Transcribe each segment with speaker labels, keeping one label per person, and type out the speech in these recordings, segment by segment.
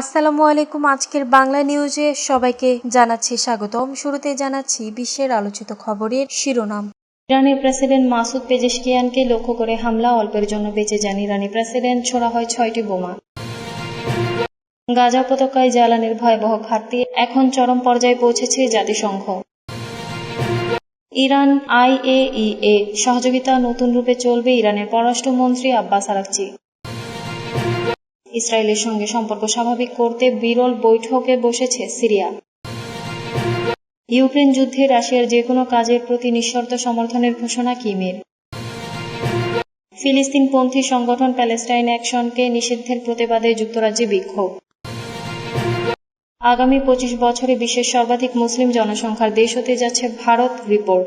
Speaker 1: আসসালামু আলাইকুম আজকের বাংলা নিউজে সবাইকে জানাচ্ছি স্বাগতম শুরুতে জানাচ্ছি বিশ্বের আলোচিত খবরের শিরোনাম
Speaker 2: ইরানের প্রেসিডেন্ট মাসুদ পেজেশকিয়ানকে লক্ষ্য করে হামলা অল্পের জন্য বেঁচে যান ইরানি প্রেসিডেন্ট ছোড়া হয় ছয়টি বোমা গাজা উপত্যকায় জ্বালানির ভয়াবহ ঘাটতি এখন চরম পর্যায়ে পৌঁছেছে জাতিসংঘ ইরান আইএইএ সহযোগিতা নতুন রূপে চলবে ইরানের পররাষ্ট্রমন্ত্রী আব্বাস আরাকচি ইসরায়েলের সঙ্গে সম্পর্ক স্বাভাবিক করতে বিরল বৈঠকে বসেছে সিরিয়া ইউক্রেন যুদ্ধে রাশিয়ার যে কোনো কাজের প্রতি নিঃশর্ত সমর্থনের ঘোষণা কিমের ফিলিস্তিনপন্থী সংগঠন প্যালেস্টাইন অ্যাকশনকে নিষিদ্ধের প্রতিবাদে যুক্তরাজ্যে বিক্ষোভ আগামী পঁচিশ বছরে বিশ্বের সর্বাধিক মুসলিম জনসংখ্যার দেশ হতে যাচ্ছে ভারত রিপোর্ট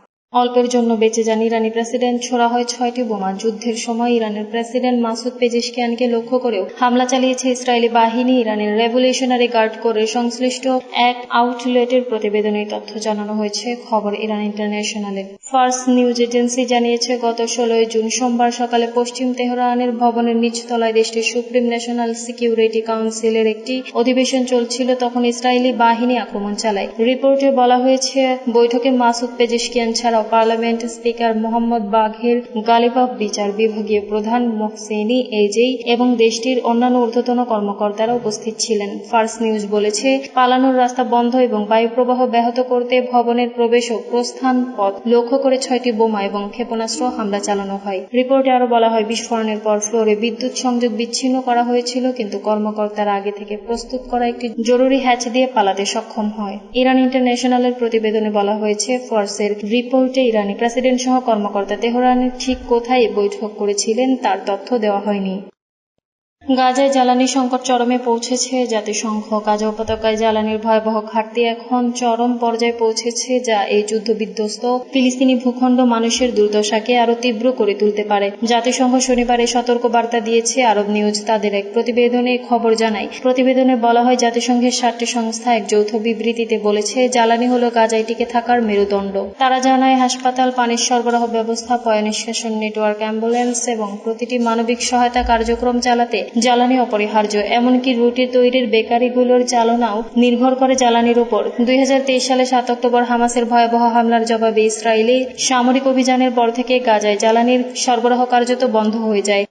Speaker 2: অল্পের জন্য বেঁচে যান ইরানি প্রেসিডেন্ট ছোড়া হয় ছয়টি বোমা যুদ্ধের সময় ইরানের প্রেসিডেন্ট মাসুদ পেজিশকিয়ানকে লক্ষ্য করেও হামলা চালিয়েছে ইসরায়েলি বাহিনী ইরানের রেভলিউশনারি গার্ড করে সংশ্লিষ্ট এক আউটলেটের প্রতিবেদনে তথ্য জানানো হয়েছে খবর ইরান ইন্টারন্যাশনালে ফার্স্ট নিউজ এজেন্সি জানিয়েছে গত ষোলোই জুন সোমবার সকালে পশ্চিম তেহরানের ভবনের নিচতলায় দেশটির সুপ্রিম ন্যাশনাল সিকিউরিটি কাউন্সিলের একটি অধিবেশন চলছিল তখন ইসরায়েলি বাহিনী আক্রমণ চালায় রিপোর্টে বলা হয়েছে বৈঠকে মাসুদ পেজিশকিয়ান ছাড়া ও পার্লামেন্ট স্পিকার মোহাম্মদ বাঘের গালিবাব বিচার বিভাগীয় প্রধান মোহসেনি এজেই এবং দেশটির অন্যান্য ঊর্ধ্বতন কর্মকর্তারা উপস্থিত ছিলেন ফার্স নিউজ বলেছে পালানোর রাস্তা বন্ধ এবং বায়ুপ্রবাহ ব্যাহত করতে ভবনের প্রবেশ ও প্রস্থান পথ লক্ষ্য করে ছয়টি বোমা এবং ক্ষেপণাস্ত্র হামলা চালানো হয় রিপোর্টে আরও বলা হয় বিস্ফোরণের পর ফ্লোরে বিদ্যুৎ সংযোগ বিচ্ছিন্ন করা হয়েছিল কিন্তু কর্মকর্তারা আগে থেকে প্রস্তুত করা একটি জরুরি হ্যাচ দিয়ে পালাতে সক্ষম হয় ইরান ইন্টারন্যাশনালের প্রতিবেদনে বলা হয়েছে ফোর্সের রিপোর্ট বৈঠকে ইরানি প্রেসিডেন্ট সহ কর্মকর্তা তেহরানের ঠিক কোথায় বৈঠক করেছিলেন তার তথ্য দেওয়া হয়নি গাজায় জ্বালানি সংকট চরমে পৌঁছেছে জাতিসংঘ গাজা উপত্যকায় জ্বালানির ভয়াবহ ঘাটতি এখন চরম পর্যায়ে পৌঁছেছে যা এই যুদ্ধবিধ্বস্ত ফিলিস্তিনি ভূখণ্ড মানুষের দুর্দশাকে আরও তীব্র করে তুলতে পারে জাতিসংঘ শনিবার এই সতর্ক বার্তা দিয়েছে আরব নিউজ তাদের এক প্রতিবেদনে খবর জানায় প্রতিবেদনে বলা হয় জাতিসংঘের সাতটি সংস্থা এক যৌথ বিবৃতিতে বলেছে জ্বালানি হল গাজায় টিকে থাকার মেরুদণ্ড তারা জানায় হাসপাতাল পানির সরবরাহ ব্যবস্থা পয়নিষ্কাশন নেটওয়ার্ক অ্যাম্বুলেন্স এবং প্রতিটি মানবিক সহায়তা কার্যক্রম চালাতে জ্বালানি অপরিহার্য এমনকি রুটি তৈরির বেকারিগুলোর চালনাও নির্ভর করে জ্বালানির উপর দুই সালে সাত অক্টোবর হামাসের ভয়াবহ হামলার জবাবে ইসরায়েলি সামরিক অভিযানের পর থেকে গাজায় জ্বালানির সরবরাহ কার্যত বন্ধ হয়ে যায়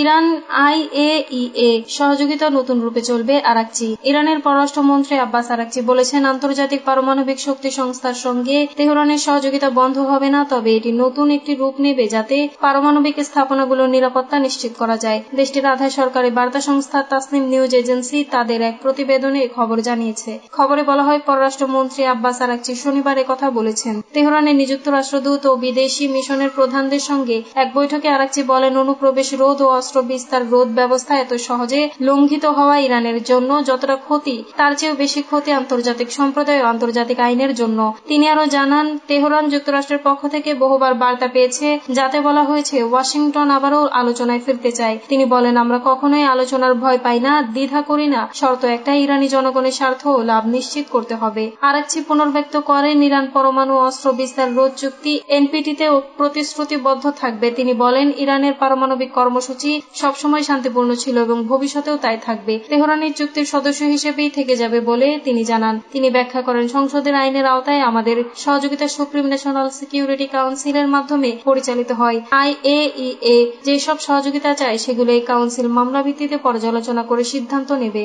Speaker 2: ইরান আইএইএ সহযোগিতা নতুন রূপে চলবে আরাকচি ইরানের পররাষ্ট্রমন্ত্রী আব্বাস আরাকচি বলেছেন আন্তর্জাতিক পারমাণবিক শক্তি সংস্থার সঙ্গে তেহরানের সহযোগিতা বন্ধ হবে না তবে এটি নতুন একটি রূপ নেবে যাতে পারমাণবিক স্থাপনাগুলোর নিরাপত্তা নিশ্চিত করা যায় দেশটির আধা সরকারি বার্তা সংস্থা তাসনিম নিউজ এজেন্সি তাদের এক প্রতিবেদনে খবর জানিয়েছে খবরে বলা হয় পররাষ্ট্রমন্ত্রী আব্বাস আরাকচি শনিবার কথা বলেছেন তেহরানের নিযুক্ত রাষ্ট্রদূত ও বিদেশি মিশনের প্রধানদের সঙ্গে এক বৈঠকে আরাকচি বলেন অনুপ্রবেশ রোধ ও অস্ত্র বিস্তার রোধ ব্যবস্থা এত সহজে লঙ্ঘিত হওয়া ইরানের জন্য যতটা ক্ষতি তার চেয়েও বেশি ক্ষতি আন্তর্জাতিক সম্প্রদায় ও আন্তর্জাতিক আইনের জন্য তিনি আরো জানান তেহরান যুক্তরাষ্ট্রের পক্ষ থেকে বহুবার বার্তা পেয়েছে যাতে বলা হয়েছে ওয়াশিংটন আবারও আলোচনায় ফিরতে চায় তিনি বলেন আমরা কখনোই আলোচনার ভয় পাই না দ্বিধা করি না শর্ত একটা ইরানি জনগণের স্বার্থ ও লাভ নিশ্চিত করতে হবে আর একটি পুনর্ব্যক্ত করেন ইরান পরমাণু অস্ত্র বিস্তার রোধ চুক্তি এনপিটিতে প্রতিশ্রুতিবদ্ধ থাকবে তিনি বলেন ইরানের পারমাণবিক কর্মসূচি সবসময় শান্তিপূর্ণ ছিল এবং ভবিষ্যতেও তাই থাকবে তেহরানের চুক্তির সদস্য হিসেবেই থেকে যাবে বলে তিনি জানান তিনি ব্যাখ্যা করেন সংসদের আইনের আওতায় আমাদের সহযোগিতা সুপ্রিম ন্যাশনাল সিকিউরিটি কাউন্সিলের মাধ্যমে পরিচালিত হয় আই এ যেসব সহযোগিতা চায় সেগুলো এই কাউন্সিল মামলা ভিত্তিতে পর্যালোচনা করে সিদ্ধান্ত নেবে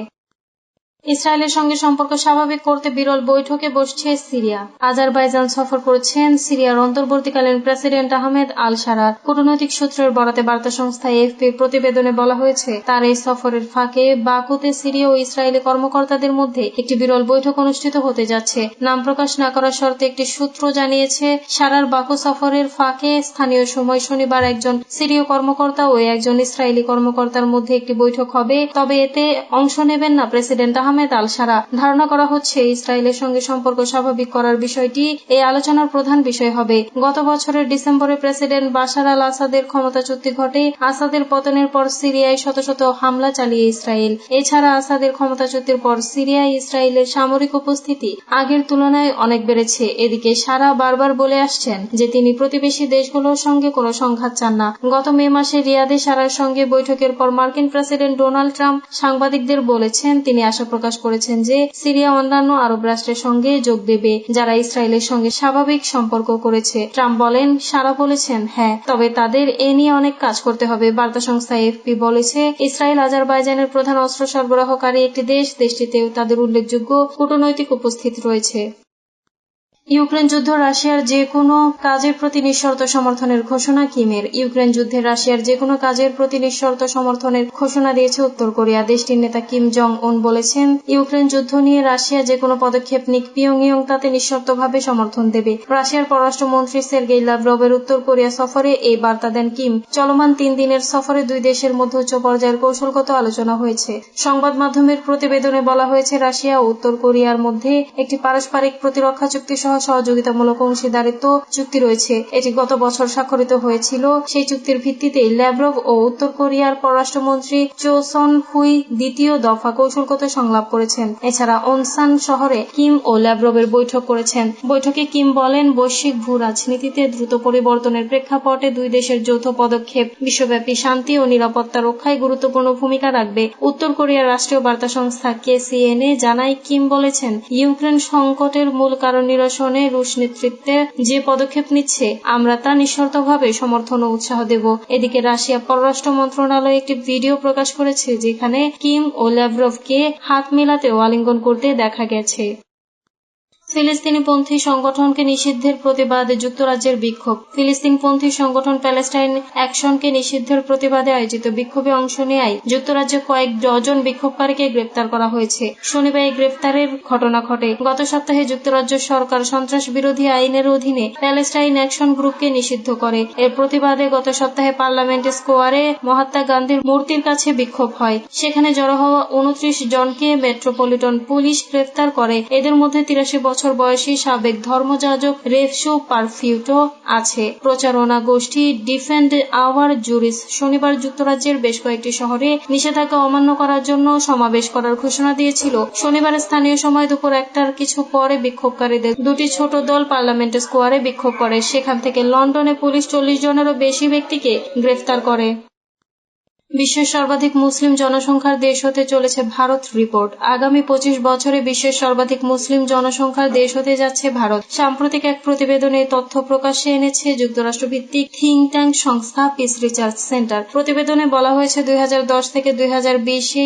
Speaker 2: ইসরায়েলের সঙ্গে সম্পর্ক স্বাভাবিক করতে বিরল বৈঠকে বসছে সিরিয়া আজারবাইজান সফর করেছেন সিরিয়ার অন্তর্বর্তীকালীন প্রেসিডেন্ট আহমেদ আল সারার কূটনৈতিক সূত্রের বরাতে বার্তা সংস্থা এফপির প্রতিবেদনে বলা হয়েছে তার এই সফরের ফাঁকে বাকুতে সিরিয়া ও ইসরায়েলি কর্মকর্তাদের মধ্যে একটি বিরল বৈঠক অনুষ্ঠিত হতে যাচ্ছে নাম প্রকাশ না করার শর্তে একটি সূত্র জানিয়েছে সারার বাকু সফরের ফাঁকে স্থানীয় সময় শনিবার একজন সিরীয় কর্মকর্তা ও একজন ইসরায়েলি কর্মকর্তার মধ্যে একটি বৈঠক হবে তবে এতে অংশ নেবেন না প্রেসিডেন্ট আহমেদ আহমেদ আল সারা ধারণা করা হচ্ছে ইসরায়েলের সঙ্গে সম্পর্ক স্বাভাবিক করার বিষয়টি এই আলোচনার প্রধান বিষয় হবে গত বছরের ডিসেম্বরে প্রেসিডেন্ট বাশার আল আসাদের চুক্তি ঘটে আসাদের পতনের পর সিরিয়ায় শত শত হামলা চালিয়ে ইসরায়েল এছাড়া আসাদের চুক্তির পর সিরিয়ায় ইসরায়েলের সামরিক উপস্থিতি আগের তুলনায় অনেক বেড়েছে এদিকে সারা বারবার বলে আসছেন যে তিনি প্রতিবেশী দেশগুলোর সঙ্গে কোনো সংঘাত চান না গত মে মাসে রিয়াদে সারার সঙ্গে বৈঠকের পর মার্কিন প্রেসিডেন্ট ডোনাল্ড ট্রাম্প সাংবাদিকদের বলেছেন তিনি আশা প্রকাশ করেছেন যে সিরিয়া অন্যান্য আরব রাষ্ট্রের সঙ্গে যোগ দেবে যারা ইসরায়েলের সঙ্গে স্বাভাবিক সম্পর্ক করেছে ট্রাম্প বলেন সারা বলেছেন হ্যাঁ তবে তাদের এ নিয়ে অনেক কাজ করতে হবে বার্তা সংস্থা এফপি বলেছে ইসরায়েল আজারবাইজানের প্রধান অস্ত্র সরবরাহকারী একটি দেশ দেশটিতে তাদের উল্লেখযোগ্য কূটনৈতিক উপস্থিত রয়েছে ইউক্রেন যুদ্ধ রাশিয়ার যে কোনো কাজের প্রতি নিঃশর্ত সমর্থনের ঘোষণা কিমের ইউক্রেন যুদ্ধে রাশিয়ার যে কোনো কাজের প্রতি নিঃশর্ত সমর্থনের ঘোষণা দিয়েছে উত্তর কোরিয়া দেশটির নেতা কিম জং উন বলেছেন ইউক্রেন যুদ্ধ নিয়ে রাশিয়া যে কোনো পদক্ষেপ নিক পিয়ং তাতে নিঃশর্তভাবে সমর্থন দেবে রাশিয়ার পররাষ্ট্রমন্ত্রী সের্গেই লাভরবের উত্তর কোরিয়া সফরে এই বার্তা দেন কিম চলমান তিন দিনের সফরে দুই দেশের মধ্যে উচ্চ পর্যায়ের কৌশলগত আলোচনা হয়েছে সংবাদ মাধ্যমের প্রতিবেদনে বলা হয়েছে রাশিয়া ও উত্তর কোরিয়ার মধ্যে একটি পারস্পরিক প্রতিরক্ষা চুক্তি সহ সহযোগিতামূলক অংশীদারিত্ব চুক্তি রয়েছে এটি গত বছর স্বাক্ষরিত হয়েছিল সেই চুক্তির ভিত্তিতে ল্যাব্রভ ও উত্তর কোরিয়ার পররাষ্ট্রমন্ত্রী চোসন হুই দ্বিতীয় দফা কৌশলগত সংলাপ করেছেন এছাড়া অনসান শহরে কিম ও ল্যাব্রভের বৈঠক করেছেন বৈঠকে কিম বলেন বৈশ্বিক ভূ রাজনীতিতে দ্রুত পরিবর্তনের প্রেক্ষাপটে দুই দেশের যৌথ পদক্ষেপ বিশ্বব্যাপী শান্তি ও নিরাপত্তা রক্ষায় গুরুত্বপূর্ণ ভূমিকা রাখবে উত্তর কোরিয়ার রাষ্ট্রীয় বার্তা সংস্থা কেসিএনএ জানায় কিম বলেছেন ইউক্রেন সংকটের মূল কারণ নিরসন নিরসনে রুশ নেতৃত্বে যে পদক্ষেপ নিচ্ছে আমরা তা নিঃশর্তভাবে সমর্থন ও উৎসাহ দেব এদিকে রাশিয়া পররাষ্ট্র মন্ত্রণালয় একটি ভিডিও প্রকাশ করেছে যেখানে কিম ও ল্যাভরভকে হাত মেলাতে ও আলিঙ্গন করতে দেখা গেছে ফিলিস্তিনি পন্থী সংগঠনকে নিষিদ্ধের প্রতিবাদে যুক্তরাজ্যের বিক্ষোভ ফিলিস্তিন পন্থী সংগঠন প্যালেস্টাইন অ্যাকশনকে নিষিদ্ধের প্রতিবাদে আয়োজিত বিক্ষোভে অংশ নেয় যুক্তরাজ্যে কয়েক ডজন বিক্ষোভকারীকে গ্রেপ্তার করা হয়েছে শনিবার এই গ্রেপ্তারের ঘটনা ঘটে গত সপ্তাহে যুক্তরাজ্য সরকার সন্ত্রাস বিরোধী আইনের অধীনে প্যালেস্টাইন অ্যাকশন গ্রুপকে নিষিদ্ধ করে এর প্রতিবাদে গত সপ্তাহে পার্লামেন্ট স্কোয়ারে মহাত্মা গান্ধীর মূর্তির কাছে বিক্ষোভ হয় সেখানে জড়ো হওয়া উনত্রিশ জনকে মেট্রোপলিটন পুলিশ গ্রেফতার করে এদের মধ্যে তিরাশি বছর বছর বয়সী সাবেক ধর্মযাজক রেফসু পারফিউটো আছে প্রচারণা গোষ্ঠী ডিফেন্ড আওয়ার জুরিস শনিবার যুক্তরাজ্যের বেশ কয়েকটি শহরে নিষেধাজ্ঞা অমান্য করার জন্য সমাবেশ করার ঘোষণা দিয়েছিল শনিবার স্থানীয় সময় দুপুর একটার কিছু পরে বিক্ষোভকারীদের দুটি ছোট দল পার্লামেন্ট স্কোয়ারে বিক্ষোভ করে সেখান থেকে লন্ডনে পুলিশ চল্লিশ জনেরও বেশি ব্যক্তিকে গ্রেফতার করে বিশ্বের সর্বাধিক মুসলিম জনসংখ্যার দেশ হতে চলেছে ভারত রিপোর্ট আগামী পঁচিশ বছরে বিশ্বের সর্বাধিক মুসলিম জনসংখ্যার দেশ হতে যাচ্ছে ভারত সাম্প্রতিক এক প্রতিবেদনে তথ্য প্রকাশে এনেছে যুক্তরাষ্ট্র ভিত্তিক থিঙ্ক ট্যাঙ্ক সংস্থা পিস রিসার্চ সেন্টার প্রতিবেদনে বলা হয়েছে দুই থেকে দুই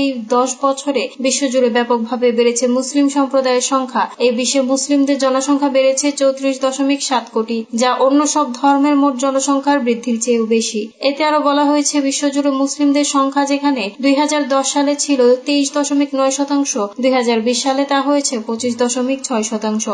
Speaker 2: এই দশ বছরে বিশ্বজুড়ে ব্যাপকভাবে বেড়েছে মুসলিম সম্প্রদায়ের সংখ্যা এই বিশ্বে মুসলিমদের জনসংখ্যা বেড়েছে চৌত্রিশ দশমিক সাত কোটি যা অন্য সব ধর্মের মোট জনসংখ্যার বৃদ্ধির চেয়েও বেশি এতে আরো বলা হয়েছে বিশ্বজুড়ে মুসলিম মুসলিমদের সংখ্যা যেখানে দুই সালে ছিল তেইশ দশমিক নয় শতাংশ দুই সালে তা হয়েছে পঁচিশ দশমিক ছয় শতাংশ